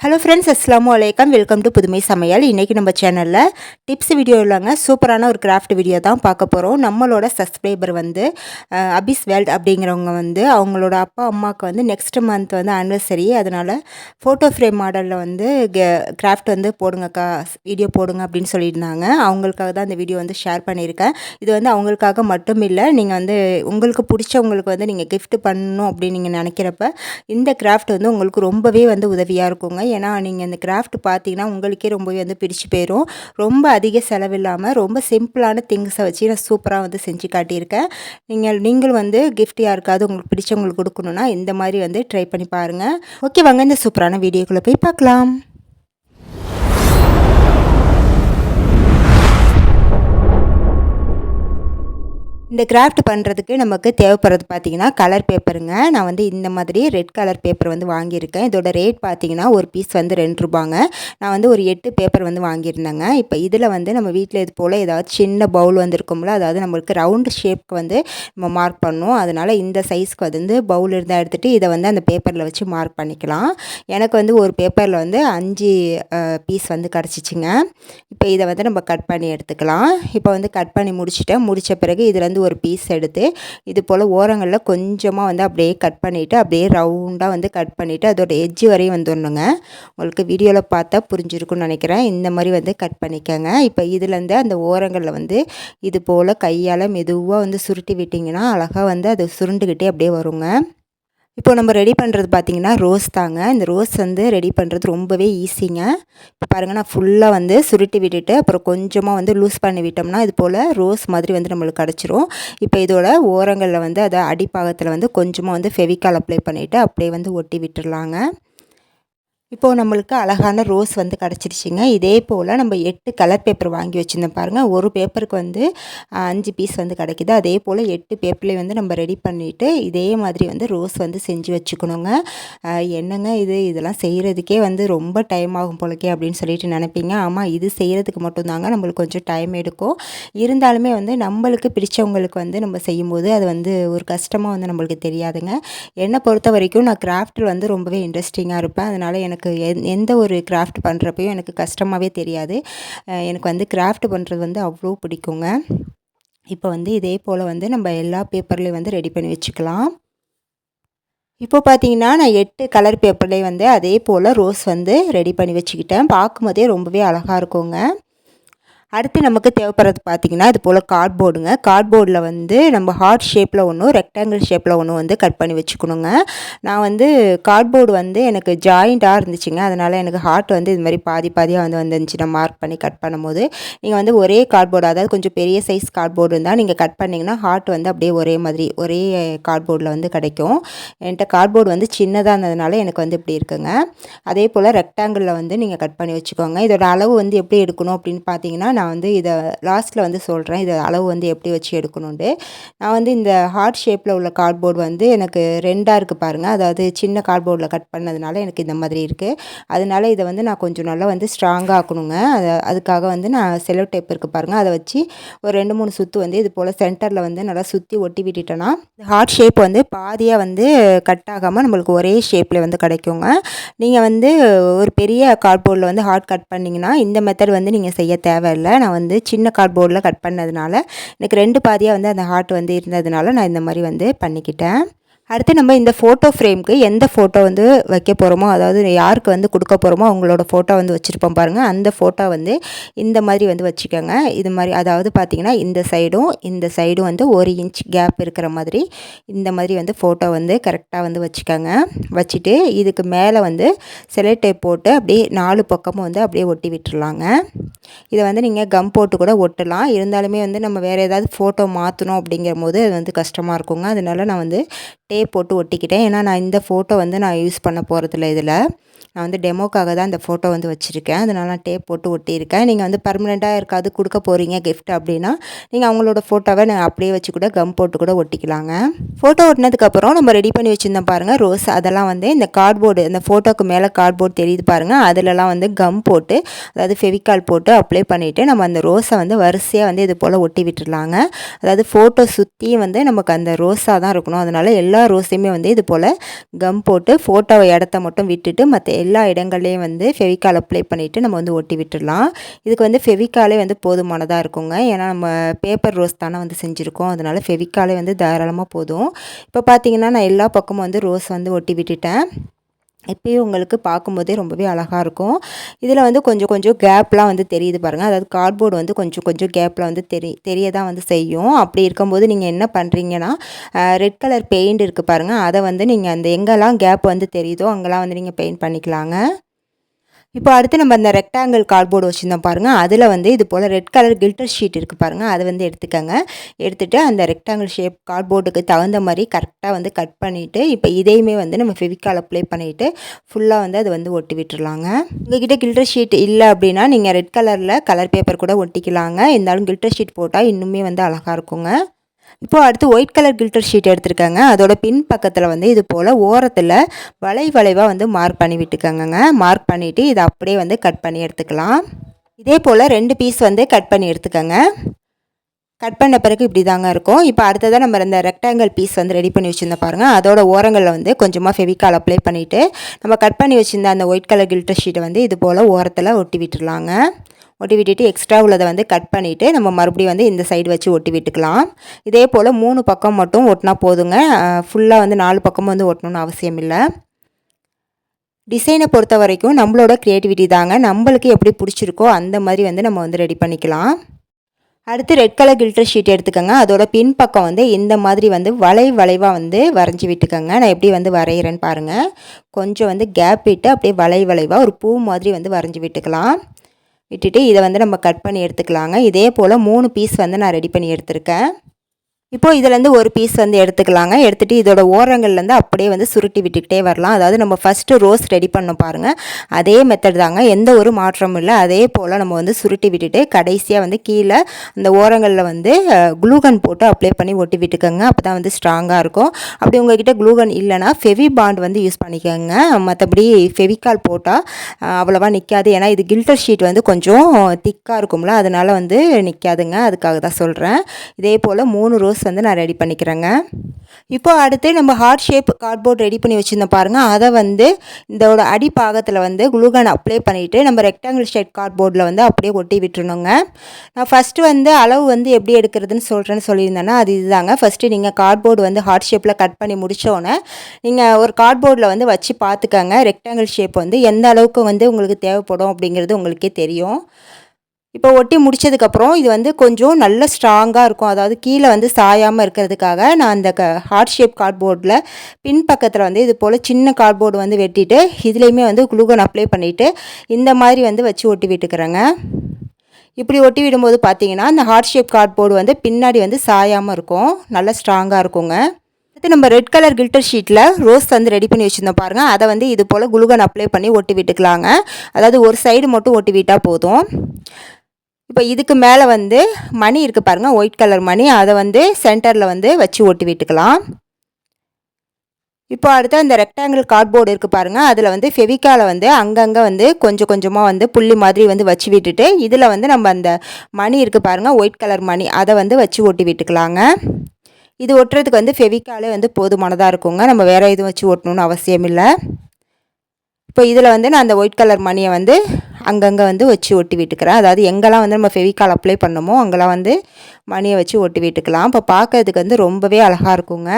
Hello friends அஸ்லாம் வலைக்கம் welcome to Pudhumai Samayal இன்றைக்கி நம்ம சேனலில் டிப்ஸ் வீடியோ இல்லைங்க. சூப்பரான ஒரு கிராஃப்ட் வீடியோ தான் பார்க்க போகிறோம் நம்மளோட சப்ஸ்கிரைபர் வந்து அபிஸ் வேல்ட் அப்படிங்கிறவங்க வந்து அவங்களோட அப்பா அம்மாவுக்கு வந்து நெக்ஸ்ட் மந்த் வந்து ஆனிவர்சரி அதனால் ஃபோட்டோ ஃப்ரேம் மாடலில் வந்து கிராஃப்ட் வந்து போடுங்கக்கா வீடியோ போடுங்க அப்படின்னு சொல்லியிருந்தாங்க. அவங்களுக்காக தான் இந்த வீடியோ வந்து ஷேர் பண்ணியிருக்கேன். இது வந்து அவங்களுக்காக மட்டும் இல்லை நீங்கள் வந்து உங்களுக்கு பிடிச்சவங்களுக்கு வந்து நீங்கள் கிஃப்ட் பண்ணணும் அப்படின்னு நீங்கள் நினைக்கிறப்ப இந்த கிராஃப்ட் வந்து உங்களுக்கு ரொம்பவே வந்து உதவியாக இருக்குங்க. ஏன்னா நீங்கள் இந்த கிராஃப்ட் பார்த்தீங்கன்னா உங்களுக்கே ரொம்பவே வந்து பிடிச்சி போயிடும் ரொம்ப அதிக செலவில்லாமல் ரொம்ப சிம்பிளான திங்ஸை வச்சு நான் சூப்பராக வந்து செஞ்சு காட்டியிருக்கேன். நீங்கள் நீங்களும் வந்து கிஃப்ட் யாருக்காவது உங்களுக்கு பிடிச்சவங்களுக்கு கொடுக்கணுன்னா இந்த மாதிரி வந்து ட்ரை பண்ணி பாருங்கள் ஓகே வாங்க இந்த சூப்பரான வீடியோக்குள்ளே போய் பார்க்கலாம். இந்த கிராஃப்ட் பண்ணுறதுக்கு நமக்கு தேவைப்படுறது பார்த்தீங்கன்னா கலர் பேப்பருங்க நான் வந்து இந்த மாதிரி ரெட் கலர் பேப்பர் வந்து வாங்கியிருக்கேன். இதோட ரேட் பார்த்தீங்கன்னா ஒரு பீஸ் வந்து ரெண்டு ரூபாங்க. நான் வந்து ஒரு எட்டு பேப்பர் வந்து வாங்கியிருந்தேங்க. இப்போ இதில் வந்து நம்ம வீட்டில் இது போல் ஏதாவது சின்ன பவுல் வந்து இருக்கும்ல அதாவது நம்மளுக்கு ரவுண்டு ஷேப்க்கு வந்து நம்ம மார்க் பண்ணணும். அதனால் இந்த சைஸ்க்கு வந்து பவுல் இருந்தால் எடுத்துகிட்டு இதை வந்து அந்த பேப்பரில் வச்சு மார்க் பண்ணிக்கலாம். எனக்கு வந்து ஒரு பேப்பரில் வந்து அஞ்சு பீஸ் வந்து கிடச்சிச்சிங்க. இப்போ இதை வந்து நம்ம கட் பண்ணி எடுத்துக்கலாம். இப்போ வந்து கட் பண்ணி முடிச்சிட்டேன். முடித்த பிறகு இதில் வந்து ஒரு பீஸ் எடுத்து இது போல் ஓரங்களில் கொஞ்சமாக வந்து அப்படியே கட் பண்ணிவிட்டு அப்படியே ரவுண்டாக வந்து கட் பண்ணிவிட்டு அதோட எஜ்ஜு வரையும் வந்துடணுங்க. உங்களுக்கு வீடியோவில் பார்த்தா புரிஞ்சிருக்கும்னு நினைக்கிறேன். இந்த மாதிரி வந்து கட் பண்ணிக்கோங்க. இப்போ இதுலேருந்து அந்த ஓரங்களில் வந்து இது போல் கையால் மெதுவாக வந்து சுருட்டி விட்டிங்கன்னா அழகாக வந்து அது சுருண்டுக்கிட்டே அப்படியே வருங்க. இப்போ நம்ம ரெடி பண்ணுறது பார்த்தீங்கன்னா ரோஸ் தாங்க. இந்த ரோஸ் வந்து ரெடி பண்ணுறது ரொம்பவே ஈஸிங்க இப்போ பாருங்கள் நான் ஃபுல்லாக வந்து சுருட்டி விட்டுட்டு அப்புறம் கொஞ்சமாக வந்து லூஸ் பண்ணி விட்டோம்னா இது போல் ரோஸ் மாதிரி வந்து நம்மளுக்கு கிடச்சிரும். இப்போ இதோட ஓரங்களில் வந்து அதை அடிப்பாகத்தில் வந்து கொஞ்சமாக வந்து ஃபெவிக்கால் அப்ளை பண்ணிவிட்டு அப்படியே வந்து ஒட்டி விட்டுடலாங்க இப்போது நம்மளுக்கு அழகான ரோஸ் வந்து கிடச்சிருச்சிங்க. இதே போல் நம்ம எட்டு கலர் பேப்பர் வாங்கி வச்சுருந்தோம் பாருங்கள் ஒரு பேப்பருக்கு வந்து அஞ்சு பீஸ் வந்து கிடைக்கிது. அதே போல் எட்டு பேப்பர்லேயும் வந்து நம்ம ரெடி பண்ணிவிட்டு இதே மாதிரி வந்து ரோஸ் வந்து செஞ்சு வச்சுக்கணுங்க. என்னங்க இது? இதெல்லாம் செய்கிறதுக்கே வந்து ரொம்ப டைம் ஆகும் போலக்கே அப்படின்னு சொல்லிட்டு நினைப்பீங்க. ஆமாம் இது செய்கிறதுக்கு மட்டும்தாங்க நம்மளுக்கு கொஞ்சம் டைம் எடுக்கும். இருந்தாலுமே வந்து நம்மளுக்கு பிடிச்சவங்களுக்கு வந்து நம்ம செய்யும்போது அது வந்து ஒரு கஷ்டமாக வந்து நம்மளுக்கு தெரியாதுங்க. என்னை பொறுத்த வரைக்கும் நான் கிராஃப்டில் வந்து ரொம்பவே இன்ட்ரெஸ்டிங்காக இருப்பேன். அதனால் எனக்கு எந் எந்த ஒரு கிராஃப்ட் பண்ணுறப்பையும் எனக்கு கஷ்டமாகவே தெரியாது. எனக்கு வந்து கிராஃப்ட் பண்ணுறது வந்து அவ்வளோ பிடிக்குங்க. இப்போ வந்து இதே போல் வந்து நம்ம எல்லா பேப்பர்லேயும் வந்து ரெடி பண்ணி வச்சுக்கலாம். இப்போ பார்த்தீங்கன்னா நான் எட்டு கலர் பேப்பர்லேயே வந்து அதே போல் ரோஸ் வந்து ரெடி பண்ணி வச்சுக்கிட்டேன். பார்க்கும்போதே ரொம்பவே அழகாக இருக்குங்க. அடுத்து நமக்கு தேவைப்படுறது பார்த்திங்கன்னா இது போல் கார்ட்போர்டுங்க கார்ட்போர்டில் வந்து நம்ம ஹார்ட் ஷேப்பில் ஒன்றும் ரெக்டாங்கிள் ஷேப்பில் ஒன்றும் வந்து கட் பண்ணி வச்சுக்கணுங்க. நான் வந்து கார்ட்போர்டு வந்து எனக்கு ஜாயிண்ட்டாக இருந்துச்சுங்க. அதனால் எனக்கு ஹார்ட் வந்து இது மாதிரி பாதி பாதியாக வந்து வந்துருந்துச்சு. நான் மார்க் பண்ணி கட் பண்ணும்போது. நீங்கள் வந்து ஒரே கார்ட்போர்டு அதாவது கொஞ்சம் பெரிய சைஸ் கார்ட்போர்டு இருந்தால் நீங்கள் கட் பண்ணிங்கன்னா ஹார்ட் வந்து அப்படியே ஒரே மாதிரி ஒரே கார்ட்போர்டில் வந்து கிடைக்கும். என்கிட்ட கார்ட்போர்டு வந்து சின்னதாக இருந்ததுனால எனக்கு வந்து இப்படி இருக்குங்க. அதே போல் ரெக்டாங்கிளில் வந்து நீங்கள் கட் பண்ணி வச்சுக்கோங்க. இதோட அளவு வந்து எப்படி எடுக்கணும் அப்படின்னு பார்த்தீங்கன்னா நான் வந்து இதை லாஸ்ட்டில் வந்து சொல்கிறேன் இதை அளவு வந்து எப்படி வச்சு எடுக்கணுன்ட்டு நான் வந்து இந்த ஹார்ட் ஷேப்பில் உள்ள கார்ட்போர்டு வந்து எனக்கு ரெண்டாக இருக்குது பாருங்கள் அதாவது சின்ன கார்ட்போர்டில் கட் பண்ணதுனால எனக்கு இந்த மாதிரி இருக்குது அதனால இதை வந்து நான் கொஞ்சம் நல்லா வந்து ஸ்ட்ராங்காக ஆக்கணுங்க. அதை அதுக்காக வந்து நான் செலோ டேப் இருக்குது பாருங்கள் அதை வச்சு ஒரு ரெண்டு மூணு சுற்று வந்து இது போல் சென்டரில் வந்து நல்லா சுற்றி ஒட்டி விட்டுட்டேன்னா ஹார்ட் ஷேப் வந்து பாதியாக வந்து கட் ஆகாமல் நம்மளுக்கு ஒரே ஷேப்பில் வந்து கிடைக்குங்க. நீங்கள் வந்து ஒரு பெரிய கார்ட்போர்டில் வந்து ஹார்ட் கட் பண்ணிங்கன்னா இந்த மெத்தட் வந்து நீங்கள் செய்ய தேவையில்லை. நான் வந்து சின்ன கார்ட்போர்டில் கட் பண்ணதுனால எனக்கு ரெண்டு பாதியாக வந்து அந்த ஹார்ட் வந்து இருந்ததுனால நான் இந்த மாதிரி வந்து பண்ணிக்கிட்டேன். அடுத்து நம்ம இந்த ஃபோட்டோ ஃப்ரேம்க்கு எந்த ஃபோட்டோ வந்து வைக்க போகிறோமோ அதாவது யாருக்கு வந்து கொடுக்க போகிறோமோ அவங்களோட ஃபோட்டோ வந்து வச்சுருப்போம் பாருங்கள் அந்த ஃபோட்டோ வந்து இந்த மாதிரி வந்து வச்சுக்கோங்க. இது மாதிரி அதாவது பார்த்திங்கன்னா இந்த சைடும் இந்த சைடும் வந்து ஒரு இன்ச் கேப் இருக்கிற மாதிரி இந்த மாதிரி வந்து ஃபோட்டோ வந்து கரெக்டாக வந்து வச்சுக்கோங்க. வச்சுட்டு இதுக்கு மேலே வந்து செலை டேப் போட்டு அப்படியே நாலு பக்கமும் வந்து அப்படியே ஒட்டி விட்டுருலாங்க இதை வந்து நீங்கள் கம் போட்டு கூட ஒட்டலாம். இருந்தாலுமே வந்து நம்ம வேறு ஏதாவது ஃபோட்டோ மாற்றணும் அப்படிங்கிற போது அது வந்து கஷ்டமாக இருக்குங்க. அதனால நான் வந்து டேப் போட்டு ஒட்டிக்கிட்டேன். ஏன்னா நான் இந்த ஃபோட்டோ வந்து நான் யூஸ் பண்ண போகிறதில்ல இதில். நான் வந்து டெமோக்காக தான் இந்த ஃபோட்டோ வந்து வச்சுருக்கேன். அதனால் நான் டேப் போட்டு ஒட்டியிருக்கேன். நீங்கள் வந்து பர்மனெண்ட்டாக இருக்காது கொடுக்க போகிறீங்க கிஃப்ட் அப்படின்னா நீங்கள் அவங்களோட ஃபோட்டோவை நான் அப்படியே வச்சு கூட கம் போட்டு கூட ஒட்டிக்கலாங்க. ஃபோட்டோ ஒட்டினதுக்கப்புறம் நம்ம ரெடி பண்ணி வச்சுருந்தோம் பாருங்கள் ரோஸ் அதெல்லாம் வந்து இந்த கார்ட்போர்டு இந்த ஃபோட்டோக்கு மேலே கார்ட்போர்டு தெரியுது பாருங்கள் அதிலலாம் வந்து கம் போட்டு அதாவது ஃபெவிகால் போட்டு அப்ளை பண்ணிவிட்டு நம்ம அந்த ரோஸை வந்து வரிசையாக வந்து இது போல் ஒட்டி விட்டுடலாங்க. அதாவது ஃபோட்டோ சுற்றியும் வந்து நமக்கு அந்த ரோஸாக தான் இருக்கணும். அதனால் எல்லா ரோஸையுமே வந்து இது போல் கம் போட்டு ஃபோட்டோவை இடத்த மட்டும் விட்டுட்டு மற்ற எல்லா இடங்கள்லேயும் வந்து ஃபெவிக்கால் அப்ளை பண்ணிவிட்டு நம்ம வந்து ஒட்டி விட்டுடலாம். இதுக்கு வந்து ஃபெவிக்காலே வந்து போதுமானதாக இருக்குங்க. ஏன்னா நம்ம பேப்பர் ரோஸ் தானே வந்து செஞ்சுருக்கோம். அதனால் ஃபெவிக்காலே வந்து தாராளமாக போதும். இப்போ பார்த்தீங்கன்னா நான் எல்லா பக்கமும் வந்து ரோஸ் வந்து ஒட்டி விட்டுட்டேன். இப்போயும் உங்களுக்கு பார்க்கும்போதே ரொம்பவே அழகாக இருக்கும். இதில் வந்து கொஞ்சம் கொஞ்சம் கேப்லாம் வந்து தெரியுது பாருங்கள் அதாவது கார்ட்போர்டு வந்து கொஞ்சம் கொஞ்சம் கேப்பில் வந்து தெரி தெரிய தான் வந்து செய்யும். அப்படி இருக்கும்போது நீங்கள் என்ன பண்ணுறீங்கன்னா ரெட் கலர் பெயிண்ட் இருக்குது பாருங்கள் அதை வந்து நீங்கள் அந்த எங்கெல்லாம் கேப் வந்து தெரியுதோ அங்கெல்லாம் வந்து நீங்கள் பெயிண்ட் பண்ணிக்கலாங்க. இப்போ அடுத்து நம்ம அந்த ரெக்டாங்கிள் கார்ட்போர்டு வச்சுருந்தோம் பாருங்கள் அதில் வந்து இது போல் ரெட் கலர் கில்டர் ஷீட் இருக்குது பாருங்கள் அதை வந்து எடுத்துக்கோங்க. எடுத்துகிட்டு அந்த ரெக்டாங்கிள் ஷேப் கார்ட்போர்டுக்கு தகுந்த மாதிரி கரெக்டாக வந்து கட் பண்ணிவிட்டு இப்போ இதையுமே வந்து நம்ம ஃபெவிக்கால் அப்ளை பண்ணிவிட்டு ஃபுல்லாக வந்து அதை வந்து ஒட்டி விட்டுருலாங்க உங்ககிட்ட கில்டர் ஷீட் இல்லை அப்படின்னா நீங்கள் ரெட் கலரில் கலர் பேப்பர் கூட ஒட்டிக்கலாங்க. இருந்தாலும் கில்டர் ஷீட் போட்டால் இன்னுமே வந்து அழகாக இருக்குங்க. இப்போது அடுத்து ஒயிட் கலர் கில்டர் ஷீட் எடுத்துருக்காங்க. அதோட பின் பக்கத்தில் வந்து இது போல் ஓரத்தில் வளை வளைவாக வந்து மார்க் பண்ணி விட்டுக்கோங்கங்க. மார்க் பண்ணிவிட்டு இதை அப்படியே வந்து கட் பண்ணி எடுத்துக்கலாம். இதே போல் ரெண்டு பீஸ் வந்து கட் பண்ணி எடுத்துக்கோங்க. கட் பண்ண பிறகு இப்படி தாங்க இருக்கும். இப்போ அடுத்ததாக நம்ம இந்த ரெக்டாங்கிள் பீஸ் வந்து ரெடி பண்ணி வச்சுருந்தோம் பாருங்கள் அதோட ஓரங்களில் வந்து கொஞ்சமாக ஃபெவிக்கால் அப்ளை பண்ணிவிட்டு நம்ம கட் பண்ணி வச்சுருந்த அந்த ஒயிட் கலர் கில்டர் ஷீட்டை வந்து இது போல் ஓரத்தில் ஒட்டி விட்டுருலாங்க ஒட்டி விட்டுட்டு எக்ஸ்ட்ரா உள்ளதை வந்து கட் பண்ணிவிட்டு நம்ம மறுபடியும் வந்து இந்த சைடு வச்சு ஒட்டி விட்டுக்கலாம். இதே போல் மூணு பக்கம் மட்டும் ஒட்டினா போதுங்க. ஃபுல்லாக வந்து நாலு பக்கமும் வந்து ஒட்டணும்னு அவசியம் இல்லை. டிசைனை பொறுத்த வரைக்கும் நம்மளோட க்ரியேட்டிவிட்டி தாங்க. நம்மளுக்கு எப்படி பிடிச்சிருக்கோ அந்த மாதிரி வந்து நம்ம வந்து ரெடி பண்ணிக்கலாம். அடுத்து ரெட் கலர் கில்டர் ஷீட் எடுத்துக்கோங்க. அதோட பின்பக்கம் வந்து இந்த மாதிரி வந்து வளை வளைவாக வந்து வரைஞ்சி விட்டுக்கோங்க. நான் எப்படி வந்து வரைகிறேன்னு பாருங்கள் கொஞ்சம் வந்து கேப் விட்டு அப்படியே வளை வளைவாக ஒரு பூ மாதிரி வந்து வரைஞ்சி விட்டுக்கலாம். விட்டுட்டு இதை வந்து நம்ம கட் பண்ணி எடுத்துக்கலாங்க. இதே போல் மூணு பீஸ் வந்து நான் ரெடி பண்ணி எடுத்திருக்கேன். இப்போது இதுலேருந்து ஒரு பீஸ் வந்து எடுத்துக்கலாங்க. எடுத்துகிட்டு இதோட ஓரங்கள்லேருந்து அப்படியே வந்து சுருட்டி விட்டுக்கிட்டே வரலாம். அதாவது நம்ம ஃபஸ்ட்டு ரோஸ் ரெடி பண்ண பாருங்கள் அதே மெத்தட் தாங்க. எந்த ஒரு மாற்றமும் இல்லை. அதே போல் நம்ம வந்து சுருட்டி விட்டுட்டு கடைசியாக வந்து கீழே அந்த ஓரங்களில் வந்து குளூகன் போட்டு அப்ளை பண்ணி ஒட்டி விட்டுக்கோங்க. அப்போ தான் வந்து ஸ்ட்ராங்காக இருக்கும். அப்படி உங்ககிட்ட குளூகன் இல்லைனா ஃபெவி பாண்ட் வந்து யூஸ் பண்ணிக்கோங்க. மற்றபடி ஃபெவிகால் போட்டால் அவ்வளோவா நிற்காது ஏன்னா இது கில்டர் ஷீட் வந்து கொஞ்சம் திக்காக இருக்கும்ல. அதனால் வந்து நிற்காதுங்க அதுக்காக தான் சொல்கிறேன் இதே போல் மூணு ரோஸ் வந்து நான் ரெடி பண்ணிக்கிறேங்க. இப்போது அடுத்து நம்ம ஹார்ட் ஷேப் கார்ட்போர்ட் ரெடி பண்ணி வச்சுருந்தோம் பாருங்கள் அதை வந்து இதோட அடிப்பாகத்தில் வந்து குளுகான் அப்ளை பண்ணிவிட்டு நம்ம ரெக்டாங்கிள் ஷேட் கார்ட்போர்டில் வந்து அப்படியே ஒட்டி விட்டுருணுங்க நான் ஃபஸ்ட்டு வந்து அளவு வந்து எப்படி எடுக்கிறதுன்னு சொல்கிறேன்னு சொல்லியிருந்தேன்னா அது இதுதாங்க. ஃபஸ்ட்டு நீங்கள் கார்ட்போர்டு வந்து ஹார்ட் ஷேப்பில் கட் பண்ணி முடித்தோடனே நீங்கள் ஒரு கார்ட்போர்டில் வந்து வச்சு பார்த்துக்கங்க. ரெக்டாங்கிள் ஷேப் வந்து எந்த அளவுக்கு வந்து உங்களுக்கு தேவைப்படும் அப்படிங்கிறது உங்களுக்கே தெரியும். இப்போ ஒட்டி முடித்ததுக்கப்புறம் இது வந்து கொஞ்சம் நல்ல ஸ்ட்ராங்காக இருக்கும். அதாவது கீழே வந்து சாயாமல் இருக்கிறதுக்காக நான் அந்த க ஹார்ட் ஷேப் கார்ட்போர்டில் பின் பக்கத்தில் வந்து இது போல் சின்ன கார்ட்போர்டு வந்து வெட்டிட்டு இதுலேயுமே வந்து குளுகன் அப்ளை பண்ணிவிட்டு இந்த மாதிரி வந்து வச்சு ஒட்டி விட்டுக்கிறேங்க. இப்படி ஒட்டி விடும்போது பார்த்தீங்கன்னா அந்த ஹார்ட் ஷேப் கார்ட்போர்டு வந்து பின்னாடி வந்து சாயாமல் இருக்கும். நல்லா ஸ்ட்ராங்காக இருக்குங்க. அடுத்து நம்ம ரெட் கலர் கில்டர் ஷீட்டில் ரோஸ் வந்து ரெடி பண்ணி வச்சுருந்தோம் பாருங்கள் அதை வந்து இது போல் குளுகன் அப்ளை பண்ணி ஒட்டி விட்டுக்கலாங்க. அதாவது ஒரு சைடு மட்டும் ஒட்டி விட்டால் போதும். இப்போ இதுக்கு மேலே வந்து மணி இருக்குது பாருங்கள் ஒயிட் கலர் மணி. அதை வந்து சென்டரில் வந்து வச்சு ஒட்டி விட்டுக்கலாம். இப்போ அடுத்து அந்த ரெக்டாங்கிள் கார்ட்போர்டு இருக்குது பாருங்கள் அதில் வந்து ஃபெவிக்காவில் வந்து அங்கங்கே வந்து கொஞ்சம் கொஞ்சமாக வந்து புள்ளி மாதிரி வந்து வச்சு விட்டுட்டு இதில் வந்து நம்ம அந்த மணி இருக்குது பாருங்கள் ஒயிட் கலர் மணி அதை வந்து வச்சு ஒட்டி விட்டுக்கலாங்க. இது ஒட்டுறதுக்கு வந்து ஃபெவிக்காலே வந்து போதுமானதாக இருக்குங்க. நம்ம வேறு எதுவும் வச்சு ஒட்டணுன்னு அவசியம் இல்லை இப்போ இதில் வந்து நான் அந்த ஒயிட் கலர் மணியை வந்து அங்கங்கே வந்து வச்சு ஒட்டி விட்டுக்கிறேன். அதாவது எங்கெல்லாம் வந்து நம்ம ஃபெவிக்கால் அப்ளை பண்ணமோ அங்கெல்லாம் வந்து மணியை வச்சு ஒட்டி விட்டுக்கலாம். இப்போ பார்க்கறதுக்கு வந்து ரொம்பவே அழகாக இருக்குங்க.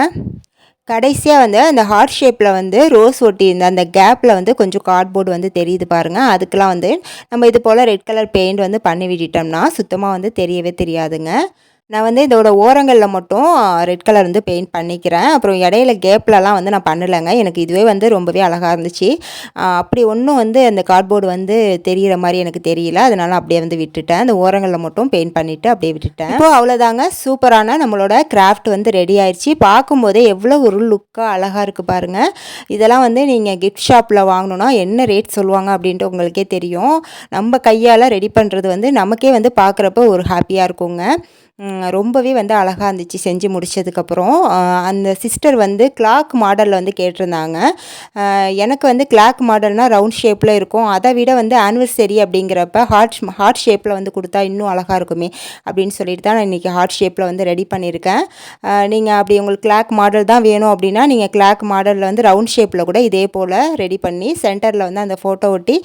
கடைசியாக வந்து அந்த ஹார்ட் ஷேப்பில் வந்து ரோஸ் ஒட்டி இருந்த அந்த கேப்பில் வந்து கொஞ்சம் கார்ட்போர்டு வந்து தெரியுது பாருங்கள் அதுக்கெலாம் வந்து நம்ம இது போல் ரெட் கலர் பெயிண்ட் வந்து பண்ணி விட்டுட்டோம்னா சுத்தமாக வந்து தெரியவே தெரியாதுங்க. நான் வந்து இதோட ஓரங்களில் மட்டும் ரெட் கலர் வந்து பெயிண்ட் பண்ணிக்கிறேன். அப்புறம் இடையில கேப்லலாம் வந்து நான் பண்ணலைங்க. எனக்கு இதுவே வந்து ரொம்பவே அழகாக இருந்துச்சு. அப்படி ஒன்றும் வந்து அந்த கார்ட்போர்டு வந்து தெரிகிற மாதிரி எனக்கு தெரியல. அதனால் அப்படியே வந்து விட்டுட்டேன். அந்த ஓரங்களில் மட்டும் பெயிண்ட் பண்ணிவிட்டு அப்படியே விட்டுட்டேன். இப்போ அவ்வளோதாங்க சூப்பரான நம்மளோட கிராஃப்ட் வந்து ரெடி ஆயிடுச்சு பார்க்கும்போதே எவ்வளோ ஒரு லுக்காக அழகாக இருக்குது பாருங்கள் இதெல்லாம் வந்து நீங்கள் கிஃப்ட் ஷாப்பில் வாங்கணுன்னா என்ன ரேட் சொல்லுவாங்க அப்படின்ட்டு உங்களுக்கே தெரியும். நம்ம கையால் ரெடி பண்ணுறது வந்து நமக்கே வந்து பார்க்குறப்ப ஒரு ஹாப்பியாக இருக்குங்க. ரொம்பவே வந்து அழகாக இருந்துச்சு செஞ்சு முடிச்சதுக்கப்புறம். அந்த சிஸ்டர் வந்து கிளாக் மாடலில் வந்து கேட்டிருந்தாங்க. எனக்கு வந்து கிளாக் மாடல்னால் ரவுண்ட் ஷேப்பில் இருக்கும். அதை விட வந்து ஆனிவர்சரி அப்படிங்கிறப்ப ஹார்ட் ஹார்ட் ஷேப்பில் வந்து கொடுத்தா இன்னும் அழகாக இருக்குமே அப்படின்னு சொல்லிட்டு தான் நான் இன்றைக்கி ஹார்ட் ஷேப்பில் வந்து ரெடி பண்ணியிருக்கேன். நீங்கள் அப்படி உங்களுக்கு கிளாக் மாடல் தான் வேணும் அப்படின்னா நீங்கள் கிளாக் மாடலில் வந்து ரவுண்ட் ஷேப்பில் கூட இதே போல் ரெடி பண்ணி சென்டரில் வந்து அந்த ஃபோட்டோ ஒட்டி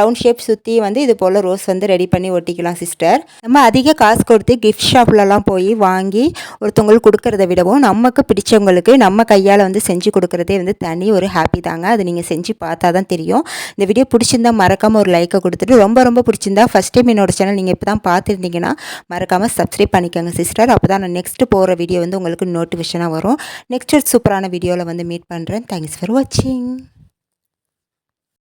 ரவுண்ட் ஷேப் சுற்றி வந்து இது போல் ரோஸ் வந்து ரெடி பண்ணி ஒட்டிக்கலாம் சிஸ்டர் நம்ம அதிக காசு கொடுத்து கிஃப்ட் ஷாப்பில் ஷாப்லலாம் போய் வாங்கி ஒருத்தவங்களுக்கு கொடுக்கறத விடவும் நமக்கு பிடிச்சவங்களுக்கு நம்ம கையால் வந்து செஞ்சு கொடுக்குறதே வந்து தனி ஒரு ஹாப்பி தாங்க. அது நீங்கள் செஞ்சு பார்த்தா தான் தெரியும். இந்த வீடியோ பிடிச்சிருந்தா மறக்காமல் ஒரு லைக்கை கொடுத்துட்டு ரொம்ப ரொம்ப பிடிச்சிருந்தா ஃபஸ்ட் டைம் என்னோடய சேனல் நீங்கள் இப்போ தான் பார்த்துருந்தீங்கன்னா மறக்காமல் சப்ஸ்கிரைப் பண்ணிக்கோங்க சிஸ்டர் அப்போ தான் நான் நெக்ஸ்ட்டு போகிற வீடியோ வந்து உங்களுக்கு நோட்டிஃபிகேஷனாக வரும். நெக்ஸ்ட் சூப்பரான வீடியோவில் வந்து மீட் பண்ணுறேன் தேங்க்ஸ் ஃபார் வாட்சிங்